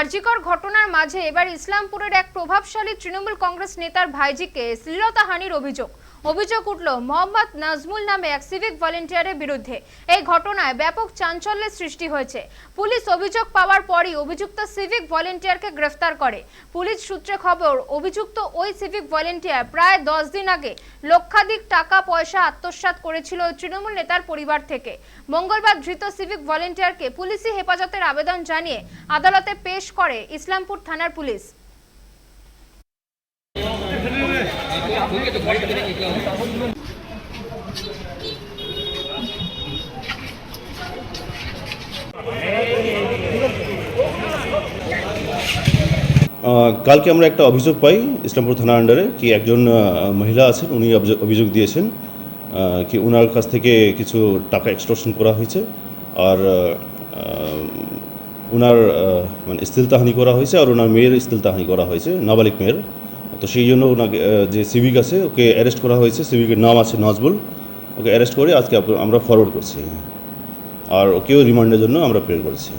আরজিকর ঘটনার মাঝে এবার ইসলামপুরের এক প্রভাবশালী তৃণমূল কংগ্রেস নেতার ভাইজিকে শ্লীলতাহানির অভিযোগ। অভিযোগ উঠল, মোহাম্মদ নাজমুল নামে এক সিভিক ভলেন্টিয়ারের বিরুদ্ধে। এই ঘটনায় ব্যাপক চাঞ্চল্যের সৃষ্টি হয়েছে। পুলিশ অভিযোগ পাওয়ার পরই অভিযুক্ত সিভিক ভলেন্টিয়ারকে গ্রেফতার করে। পুলিশ সূত্রে খবর, অভিযুক্ত ওই সিভিক ভলেন্টিয়ার প্রায় দশ দিন আগে লক্ষাধিক টাকা পয়সা আত্মসাৎ করেছিল তৃণমূল নেতার পরিবার থেকে। মঙ্গলবার ধৃত সিভিক ভলেন্টিয়ারকে পুলিশি হেফাজতের আবেদন জানিয়ে আদালতে পেশ করে ইসলামপুর থানার পুলিশ। কালকে আমরা একটা অভিযোগ পাই ইসলামপুর থানা আন্ডারে কি একজন মহিলা আছেন, উনি অভিযোগ- দিয়েছেন কি ওনার কাছ থেকে কিছু টাকা এক্সটর্শন করা হয়েছে, আর ওনার মানে স্থিলতাহানি করা হয়েছে আর ওনার মেয়ের স্থিলতাহানি করা হয়েছে, নাবালিক মেয়ের। তো সেই জন্য ওনাকে যে সিভিক আছে, ওকে অ্যারেস্ট করা হয়েছে। সিভিকের নাম আছে নজবুল। ওকে অ্যারেস্ট করে আজকে আমরা ফরওয়ার্ড করছি। আর ওকেও রিমান্ডের জন্য আমরা প্রেয়ার করেছি।